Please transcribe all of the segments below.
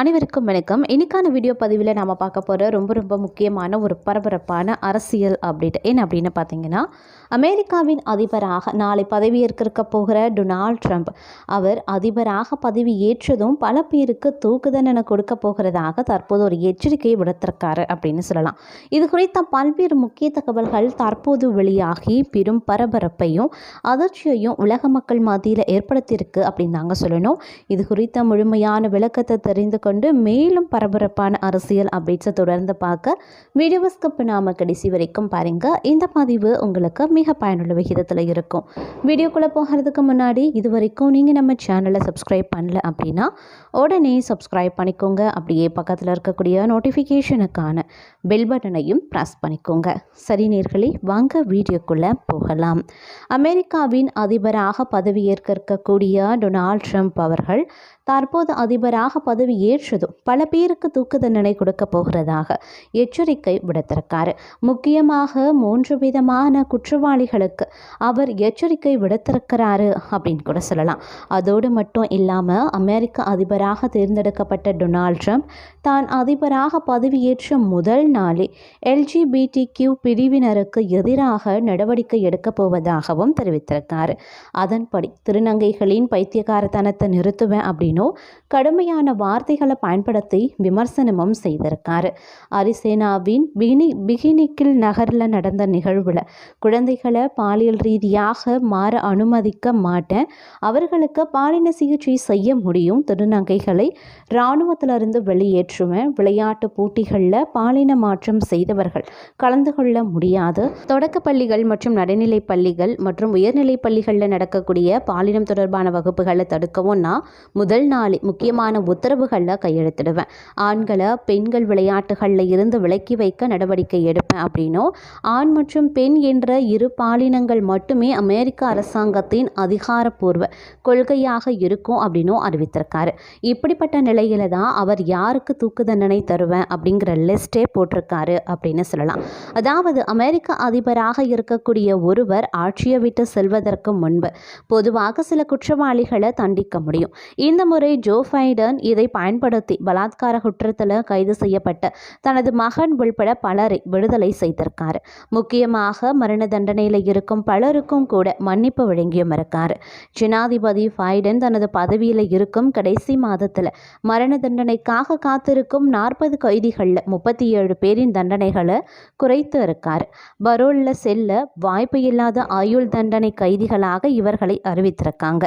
அனைவருக்கும் வணக்கம். இன்றைக்கான வீடியோ பதிவில் நாம் பார்க்க போகிற ரொம்ப ரொம்ப முக்கியமான ஒரு பரபரப்பான அரசியல் அப்டேட் என்ன அப்படின்னு பார்த்தீங்கன்னா அமெரிக்காவின் அதிபராக நாளை பதவியேற்க போகிற டொனால்ட் ட்ரம்ப். அவர் அதிபராக பதவி ஏற்றதும் பல பேருக்கு தூக்கு தண்டனை கொடுக்க போகிறதாக தற்போது ஒரு எச்சரிக்கையை விடுத்திருக்காரு அப்படின்னு சொல்லலாம். இது குறித்த பல்வேறு முக்கிய தகவல்கள் தற்போது வெளியாகி பெரும் பரபரப்பையும் அதிர்ச்சியையும் உலக மக்கள் மத்தியில் ஏற்படுத்தியிருக்கு அப்படின்னு தாங்க சொல்லணும். இது குறித்த முழுமையான விளக்கத்தை தெரிந்து கொண்டு மேலும் பரபரப்பான அரசியல் அப்டேட்ஸை தொடர்ந்து பார்க்க வீடியோவை ஸ்கிப் பண்ணாமல் கடைசி வரைக்கும் பாருங்க. இந்த பதிவு உங்களுக்கு மிக பயனுள்ள விகிதத்தில் இருக்கும். வீடியோக்குள்ளே போகிறதுக்கு முன்னாடி இது வரைக்கும் நீங்கள் நம்ம சேனலை சப்ஸ்கிரைப் பண்ணல அப்படின்னா உடனே சப்ஸ்கிரைப் பண்ணிக்கோங்க. அப்படியே பக்கத்தில் இருக்கக்கூடிய நோட்டிஃபிகேஷனுக்கான பெல் பட்டனையும் ப்ரெஸ் பண்ணிக்கோங்க. சரி நேர்களே வாங்க வீடியோக்குள்ளே போகலாம். அமெரிக்காவின் அதிபராக பதவியேற்க இருக்கக்கூடிய டொனால்ட் ட்ரம்ப் அவர்கள் தற்போது அதிபராக பதவி ஏற்றதும் பல பேருக்கு தூக்கு தண்டனை கொடுக்க போகிறதாக எச்சரிக்கை விடுத்திருக்காரு. முக்கியமாக மூன்று விதமான குற்றவாளிகளுக்கு அவர் எச்சரிக்கை விடுத்திருக்கிறாரு அப்படின்னு கூட சொல்லலாம். அதோடு மட்டும் இல்லாமல் அமெரிக்க அதிபராக தேர்ந்தெடுக்கப்பட்ட டொனால்ட் ட்ரம்ப் தான் அதிபராக பதவியேற்ற முதல் நாளே எல்ஜிபிடி கியூ பிரிவினருக்கு எதிராக நடவடிக்கை எடுக்கப் போவதாகவும் தெரிவித்திருக்கார். அதன்படி திருநங்கைகளின் பைத்தியகாரத்தனத்தை நிறுத்துவேன் அப்படின்னு அப்படின்னும் கடுமையான வார்த்தைகளை பயன்படுத்தி விமர்சனமும் செய்திருக்காரு. அரிசேனாவின் பிகினி பிகினிக்கில் நகரில் நடந்த நிகழ்வில் குழந்தைகளை பாலியல் ரீதியாக மாற அனுமதிக்க மாட்டேன். அவர்களுக்கு பாலின சிகிச்சை செய்ய முடியும். திருநங்கைகளை இராணுவத்திலிருந்து வெளியேற்றுவேன். விளையாட்டு போட்டிகளில் பாலின மாற்றம் செய்தவர்கள் கலந்து கொள்ள முடியாது. தொடக்க பள்ளிகள் மற்றும் நடுநிலை பள்ளிகள் மற்றும் உயர்நிலை பள்ளிகளில் நடக்கக்கூடிய பாலினம் தொடர்பான வகுப்புகளை தடுக்கவும் நான் முதல் நாளே முக்கியமான உத்தரவுகளில் கையெழுத்திடுவேன். ஆண்களை பெண்கள் விளையாட்டுகளில் இருந்து விலக்கி வைக்க நடவடிக்கை எடுப்பேன் அப்படின்னும் ஆண் மற்றும் பெண் என்ற இரு பாலினங்கள் மட்டுமே அமெரிக்க அரசாங்கத்தின் அதிகாரப்பூர்வ கொள்கையாக இருக்கும் அப்படின்னும் அறிவித்திருக்காரு. இப்படிப்பட்ட நிலையில தான் அவர் யாருக்கு தூக்கு தண்டனை தருவேன் அப்படிங்கிற லிஸ்டே போட்டிருக்காரு அப்படின்னு சொல்லலாம். அதாவது அமெரிக்க அதிபராக இருக்கக்கூடிய ஒருவர் ஆட்சியை விட்டு செல்வதற்கு முன்பு பொதுவாக சில குற்றவாளிகளை தண்டிக்க முடியும். இந்த முறை ஜோ பைடன் இதை பயன்படுத்தி பலாத்கார குற்றத்தில் கைது செய்யப்பட்ட தனது மகன் உள்பட பலரை விடுதலை செய்திருக்கார். முக்கியமாக மரண தண்டனையில் இருக்கும் பலருக்கும் கூட மன்னிப்பு வழங்கியும் இருக்கார். ஜனாதிபதி பைடன் தனது பதவியில் இருக்கும் கடைசி மாதத்தில் மரண தண்டனைக்காக காத்திருக்கும் நாற்பது கைதிகளில் முப்பத்தி ஏழு பேரின் தண்டனைகளை குறைத்து இருக்கார். பரோலில் செல்ல வாய்ப்பு இல்லாத ஆயுள் தண்டனை கைதிகளாக இவர்களை அறிவித்திருக்காங்க.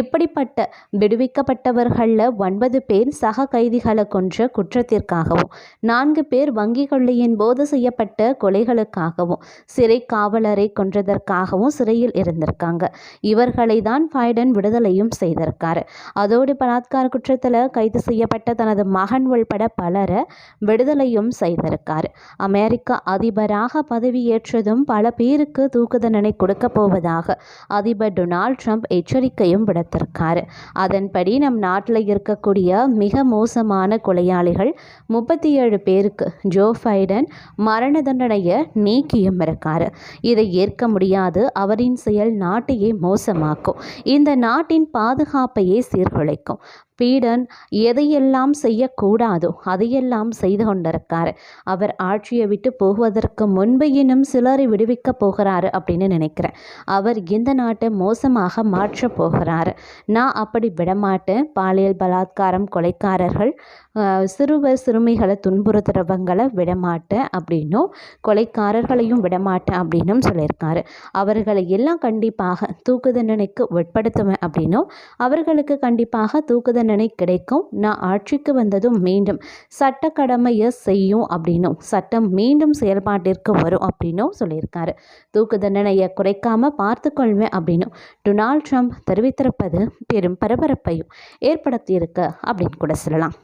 இப்படிப்பட்ட விடுவிக்கப்பட்ட விடுவிக்கப்பட்டவர்களில் ஒன்பது பேர் சக கைதிகளை கொன்ற குற்றத்திற்காகவும் நான்கு பேர் வங்கி கொள்ளையின் போது செய்யப்பட்ட கொலைகளுக்காகவும் சிறை காவலரை கொன்றதற்காகவும் சிறையில் இருந்திருக்காங்க. இவர்களை தான் பைடன் விடுதலையும் செய்திருக்காரு. அதோடு பலாத்கார குற்றத்தில் கைது செய்யப்பட்ட தனது மகன் உள்பட பலரை விடுதலையும் செய்திருக்காரு. அமெரிக்க அதிபராக பதவியேற்றதும் பல பேருக்கு தூக்கு தண்டனை கொடுக்க போவதாக அதிபர் டொனால்ட் ட்ரம்ப் எச்சரிக்கையும் விடுத்திருக்காரு. அதன்படி நம் நாட்டில் இருக்கக்கூடிய மிக மோசமான கொலையாளிகள் முப்பத்தி ஏழு பேருக்கு ஜோ பைடன் மரண தண்டனையை நீக்கியும் இருக்காரு. இதை ஏற்க முடியாது. அவரின் செயல் நாட்டையே மோசமாக்கும். இந்த நாட்டின் பாதுகாப்பையே சீர்குலைக்கும். பீடன் எதையெல்லாம் செய்யக்கூடாதோ அதையெல்லாம் செய்து கொண்டிருக்கார். அவர் ஆட்சியை விட்டு போவதற்கு முன்பு இன்னும் சிலரை விடுவிக்க போகிறாரு அப்படின்னு நினைக்கிறேன். அவர் இந்த நாட்டை மோசமாக மாற்றப் போகிறாரு. நான் அப்படி விடமாட்டேன். பாலியல் பலாத்காரம் கொலைக்காரர்கள் சிறுவர் சிறுமிகளை துன்புறுத்துறவங்களை விடமாட்டேன் அப்படின்னும் கொலைக்காரர்களையும் விடமாட்டேன் அப்படின்னும் சொல்லியிருக்காரு. அவர்களை எல்லாம் கண்டிப்பாக தூக்கு தண்டனைக்கு உட்படுத்துவேன் அப்படின்னும் அவர்களுக்கு கண்டிப்பாக தூக்கு தண்டனை கிடைக்கும். நான் ஆட்சிக்கு வந்ததும் மீண்டும் சட்ட கடமையை செய்யும் அப்படின்னும் சட்டம் மீண்டும் செயல்பாட்டிற்கு வரும் அப்படின்னும் சொல்லியிருக்காரு. தூக்கு தண்டனையை குறைக்காம பார்த்துக்கொள்வேன் அப்படின்னும் டொனால்ட் ட்ரம்ப் தெரிவித்திருப்பது பெரும் பரபரப்பையும் ஏற்படுத்தியிருக்கு அப்படின்னு கூட சொல்லலாம்.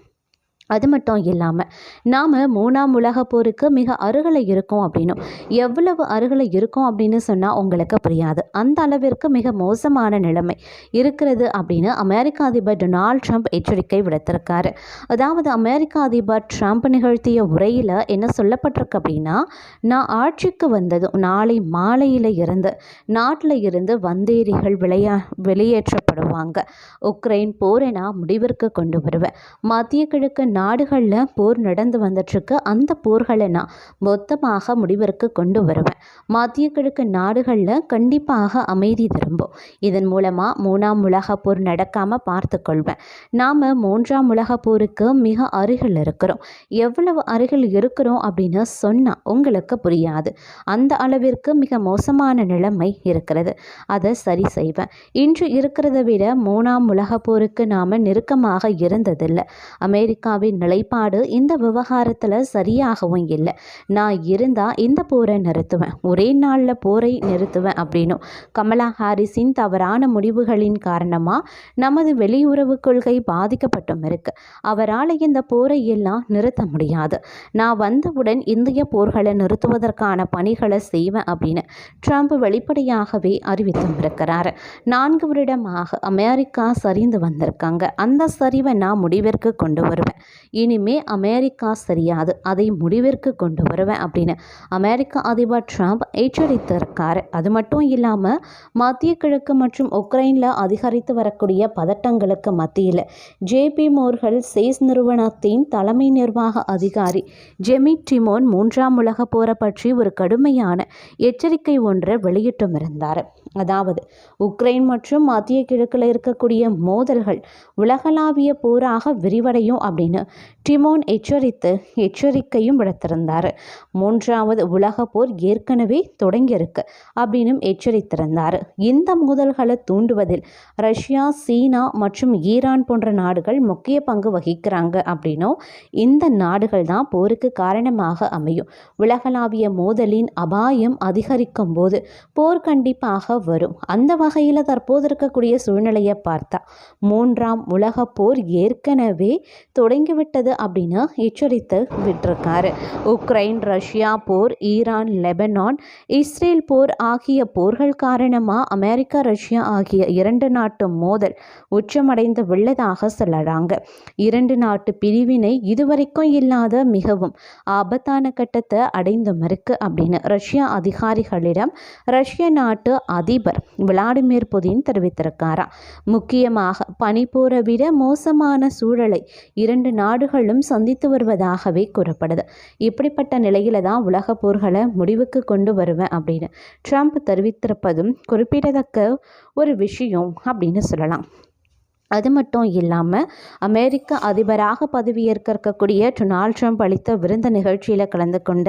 அது மட்டும் இல்லாமல் நாம் மூணாம் உலக போருக்கு மிக அருகில் இருக்கோம் அப்படின்னும். எவ்வளவு அருகில் இருக்கோம் அப்படின்னு சொன்னால் உங்களுக்கு புரியாது. அந்த அளவிற்கு மிக மோசமான நிலைமை இருக்கிறது அப்படின்னு அமெரிக்க அதிபர் டொனால்ட் ட்ரம்ப் எச்சரிக்கை விடுத்திருக்காரு. அதாவது அமெரிக்க அதிபர் ட்ரம்ப் நிகழ்த்திய உரையில் என்ன சொல்லப்பட்டிருக்கு அப்படின்னா நான் ஆட்சிக்கு வந்ததும் நாளை மாலையில் இருந்து நாட்டில் இருந்து வந்தேரிகள் விளையா வெளியேற்றப்படுவாங்க. உக்ரைன் போரை நான் முடிவிற்கு கொண்டு வருவேன். மத்திய கிழக்கு நாடுகளில் போர் நடந்து வந்துட்டுருக்கு அந்த போர்களை நான் மொத்தமாக முடிவிற்கு கொண்டு வருவேன். மத்திய கிழக்கு நாடுகளில் கண்டிப்பாக அமைதி திரும்பும். இதன் மூலமாக மூணாம் உலக போர் நடக்காமல் பார்த்து கொள்வேன். நாம் மூன்றாம் உலக போருக்கு மிக அருகில் இருக்கிறோம். எவ்வளவு அருகில் இருக்கிறோம் அப்படின்னு சொன்னால் உங்களுக்கு புரியாது. அந்த அளவிற்கு மிக மோசமான நிலைமை இருக்கிறது. அதை சரி செய்வேன். இன்று இருக்கிறத விட மூணாம் உலக போருக்கு நாம் நெருக்கமாக இருந்ததில்லை. அமெரிக்காவின் நிலைப்பாடு இந்த விவகாரத்தில் சரியாகவும் இல்லை. நான் இருந்தால் இந்த போரை நிறுத்துவேன். ஒரே நாளில் போரை நிறுத்துவேன் அப்படின்னும். கமலா ஹாரிஸின் தவறான முடிவுகளின் காரணமாக நமது வெளியுறவு கொள்கை பாதிக்கப்பட்டும் இருக்கு. அவரால் இந்த போரை எல்லாம் நிறுத்த முடியாது. நான் வந்தவுடன் இந்திய போர்களை நிறுத்துவதற்கான பணிகளை செய்வேன் அப்படின்னு ட்ரம்ப் வெளிப்படையாகவே அறிவித்தும் இருக்கிறார் நான்கு வருடமாக அமெரிக்கா சரிந்து வந்திருக்காங்க. அந்த சரிவை நான் முடிவிற்கு கொண்டு வருவேன். இனிமே அமெரிக்கா சரியாது அதை முடிவிற்கு கொண்டு வருவேன் அப்படின்னு. அமெரிக்க அதிபர் ட்ரம்ப் எச்சரித்திருக்காரு. அது மட்டும் இல்லாமல் மத்திய கிழக்கு மற்றும் உக்ரைனில் அதிகரித்து வரக்கூடிய பதட்டங்களுக்கு மத்தியில் ஜேபி மோர்கள் சேஸ் நிறுவனத்தின் தலைமை நிர்வாக அதிகாரி ஜெமி டிமோன் மூன்றாம் உலக போரை பற்றி ஒரு கடுமையான எச்சரிக்கை ஒன்றை வெளியிட்டும் இருந்தார். அதாவது உக்ரைன் மற்றும் மத்திய கிழக்கில் இருக்கக்கூடிய மோதல்கள் உலகளாவிய போராக விரிவடையும் அப்படின்னு டிமோன் எச்சரித்து எச்சரிக்கையும் விடுத்திருந்தார். மூன்றாவது உலக போர் ஏற்கனவே தொடங்கியிருக்கு அப்படின்னும் எச்சரித்திருந்தார். இந்த மோதல்களை தூண்டுவதில் ரஷ்யா சீனா மற்றும் ஈரான் போன்ற நாடுகள் முக்கிய பங்கு வகிக்கிறாங்க அப்படின்னும் இந்த நாடுகள் தான் போருக்கு காரணமாக அமையும். உலகளாவிய மோதலின் அபாயம் அதிகரிக்கும் போது போர் கண்டிப்பாக வரும். அந்த வகையில் தற்போது இருக்கக்கூடிய சூழ்நிலையை பார்த்தா மூன்றாம் உலக போர் ஏற்கனவே தொடங்கிவிட்டது அப்படின்னு எச்சரித்து விட்டிருக்காரு. உக்ரைன் ரஷ்யா போர் ஈரான் லெபனான் இஸ்ரேல் போர் ஆகிய போர்கள் காரணமாக அமெரிக்கா ரஷ்யா ஆகிய இரண்டு நாட்டு மோதல் உச்சமடைந்து உள்ளதாக சொல்லறாங்க. இரண்டு நாட்டு பிரிவினை இதுவரைக்கும் இல்லாத மிகவும் ஆபத்தான கட்டத்தை அடைந்து மறுக்கு அப்படின்னு ரஷ்யா அதிகாரிகளிடம் ரஷ்ய நாட்டு அதிபர் விளாடிமிர் புதின் தெரிவித்திருக்காராம் முக்கியமாக பனிப்போரை விட மோசமான சூழலை இரண்டு நாடுகள் நாடுகளும் சந்தித்து வருவதாகவே கூறப்படுது. இப்படிப்பட்ட நிலையில தான் உலக போர்களை முடிவுக்கு கொண்டு வருவேன் அப்படின்னு. ட்ரம்ப் தெரிவித்திருப்பதும் குறிப்பிடத்தக்க ஒரு விஷயம் அப்படின்னு சொல்லலாம். அது மட்டும் இல்லாமல் அமெரிக்க அதிபராக பதவியேற்க இருக்கக்கூடிய டொனால்ட் ட்ரம்ப் அளித்த விருந்த நிகழ்ச்சியில் கலந்து கொண்ட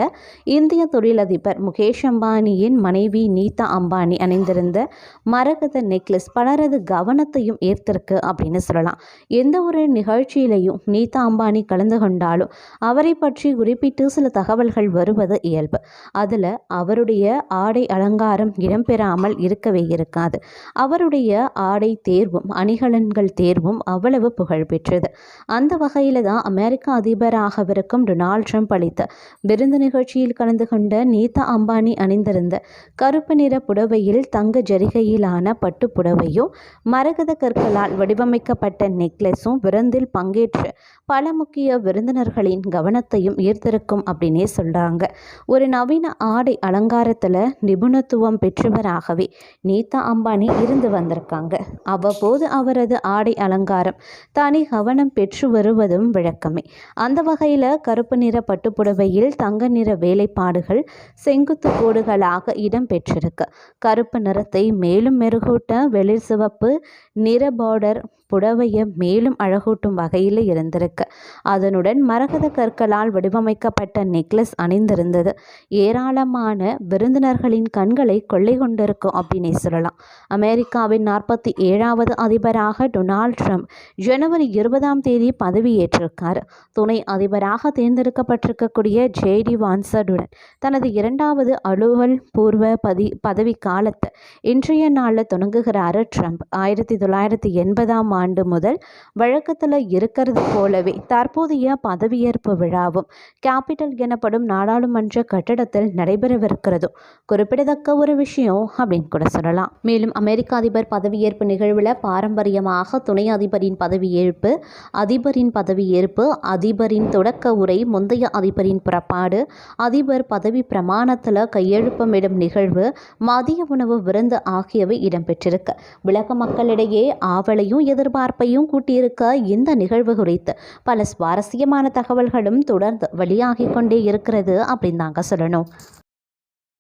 இந்திய தொழிலதிபர் முகேஷ் அம்பானியின் மனைவி நீதா அம்பானி அணிந்திருந்த மரகத நெக்லஸ் பலரது கவனத்தையும் ஈர்த்திருக்கு அப்படின்னு சொல்லலாம். எந்த ஒரு நிகழ்ச்சியிலையும் நீதா அம்பானி கலந்து கொண்டாலும் அவரை பற்றி குறிப்பிட்டு சில தகவல்கள் வருவது இயல்பு. அதில் அவருடைய ஆடை அலங்காரம் இடம்பெறாமல் இருக்கவே இருக்காது. அவருடைய ஆடை தேர்வும் அணிகலன்கள் தேர்வும் அவ்வளவு புகழ் பெற்றது. அந்த வகையில் தான் அமெரிக்க அதிபராகவிருக்கும் டொனால்ட் ட்ரம்ப் அளித்த விருந்து நிகழ்ச்சியில் கலந்து கொண்ட நீதா அம்பானி அணிந்திருந்த கருப்பு நிற புடவையில் தங்க ஜரிகையிலான பட்டு புடவையும் மரகத கற்களால் வடிவமைக்கப்பட்ட நெக்லஸும் விருந்தில் பங்கேற்று பல முக்கிய விருந்தினர்களின் கவனத்தையும் ஈர்த்திருக்கும் அப்படின்னே சொல்கிறாங்க ஒரு நவீன ஆடை அலங்காரத்தில் நிபுணத்துவம் பெற்றவராகவே நீதா அம்பானி இருந்து வந்திருக்காங்க. அவ்வப்போது அவரது ஆடை அலங்காரம். தனி கவனம் பெற்று வருவதும் விளக்கமே. அந்த வகையில் கருப்பு நிற பட்டுப்புடவையில் தங்க நிற வேலைப்பாடுகள் செங்குத்து கோடுகளாக இடம் பெற்றிருக்கு. கருப்பு நிறத்தை மேலும் மெருகூட்ட வெளிர் சிவப்பு நிற பார்டர் புடவையை மேலும் அழகூட்டும் வகையில் இருந்திருக்கு. அதனுடன் மரகத கற்களால் வடிவமைக்கப்பட்ட நெக்லஸ் அணிந்திருந்தது. ஏராளமான விருந்தினர்களின் கண்களை கொள்ளை கொண்டிருக்கும் அப்படின்னே சொல்லலாம். அமெரிக்காவின் நாற்பத்தி ஏழாவது அதிபராக டொனால்ட் ட்ரம்ப் ஜனவரி இருபதாம் தேதி பதவியேற்றிருக்கார். துணை அதிபராக தேர்ந்தெடுக்கப்பட்டிருக்கக்கூடிய ஜேடி வான்சடுடன் தனது இரண்டாவது அலுவல் பூர்வ பதி பதவி காலத்தை இன்றைய நாளில் தொடங்குகிறார் ட்ரம்ப். ஆயிரத்தி தொள்ளாயிரத்தி எண்பதாம் ஆண்டு முதல் வழக்கத்தில் இருக்கிறது போலவே தற்போதைய பதவியேற்பு விழாவும் கேபிட்டல் எனப்படும் நாடாளுமன்ற கட்டடத்தில் நடைபெறவிருக்கிறதும் குறிப்பிடத்தக்க ஒரு விஷயம் அப்படின்னு கூட சொல்லலாம். மேலும் அமெரிக்க அதிபர் பதவியேற்பு நிகழ்வில் பாரம்பரியமாக துணை அதிபரின் பதவியேற்பு அதிபரின் பதவியேற்பு அதிபரின் தொடக்க உரை முந்தைய அதிபரின் புறப்பாடு அதிபர் பதவி பிரமாணத்தில் கையெழுப்பமிடும் நிகழ்வு மதிய உணவு விருந்து ஆகியவை இடம்பெற்றிருக்கு. உலக மக்களிடையே ஆவலையும் எதிர்பார்ப்பையும் கூட்டியிருக்க இந்த நிகழ்வு குறித்து பல சுவாரஸ்யமான தகவல்களும் தொடர்ந்து வெளியாகி கொண்டே இருக்கிறது அப்படின்னு தாங்க சொல்லணும்.